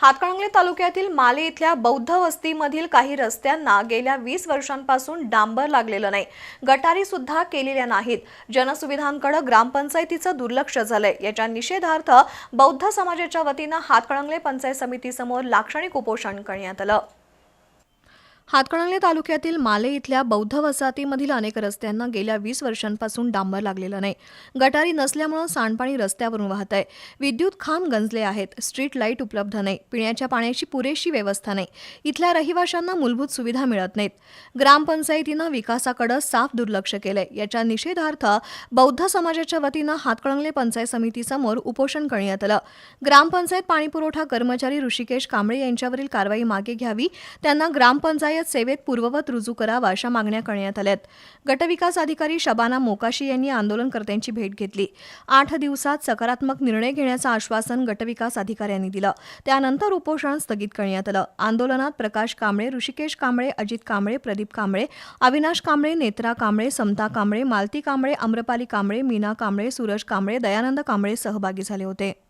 हातकणंगले तालुक्यातील माले इथल्या बौद्ध वस्तीमधील काही रस्त्यांना गेल्या वीस वर्षांपासून डांबर लागलेलं नाही. गटारी सुद्धा केलेल्या नाहीत. जनसुविधांकडे ग्रामपंचायतीचं दुर्लक्ष झालंय. याच्या निषेधार्थ बौद्ध समाजाच्या वतीनं हातकणंगले पंचायत समितीसमोर लाक्षणिक उपोषण करण्यात आलं. हातकणंगले तालुक्यातील माले इथल्या बौद्ध वसाहतीमधील अनेक रस्त्यांना गेल्या वीस वर्षांपासून डांबर लागलेलं नाही. गटारी नसल्यामुळं सांडपाणी रस्त्यावरून वाहत आहे. विद्युत खांब गंजले आहेत. स्ट्रीट लाइट उपलब्ध नाही. पिण्याच्या पाण्याची पुरेशी व्यवस्था नाही. इथल्या रहिवाशांना मूलभूत सुविधा मिळत नाहीत. ग्रामपंचायतीनं विकासाकडे साफ दुर्लक्ष केलंय. याच्या निषेधार्थ बौद्ध समाजाच्या वतीनं हातकणंगले पंचायत समितीसमोर उपोषण करण्यात आलं. ग्रामपंचायत पाणीपुरवठा कर्मचारी ऋषिकेश कांबळे यांच्यावरील कारवाई मागे घ्यावी. त्यांना ग्रामपंचायत सेवेत पूर्ववत रुजू करावा अशा मागण्या करण्यात आल्यात. गटविकास अधिकारी शबाना मोकाशी यांनी आंदोलनकर्त्यांची भेट घेतली. आठ दिवसात सकारात्मक निर्णय घेण्याचं आश्वासन गटविकास अधिकाऱ्यांनी दिलं. त्यानंतर उपोषण स्थगित करण्यात आलं. आंदोलनात प्रकाश कांबळे ऋषिकेश कांबळे अजित कांबळे प्रदीप कांबळे अविनाश कांबळे नेत्रा कांबळे समता कांबळे मालती कांबळे अम्रपाली कांबळे मीना कांबळे सूरज कांबळे दयानंद कांबळे सहभागी झाले होते.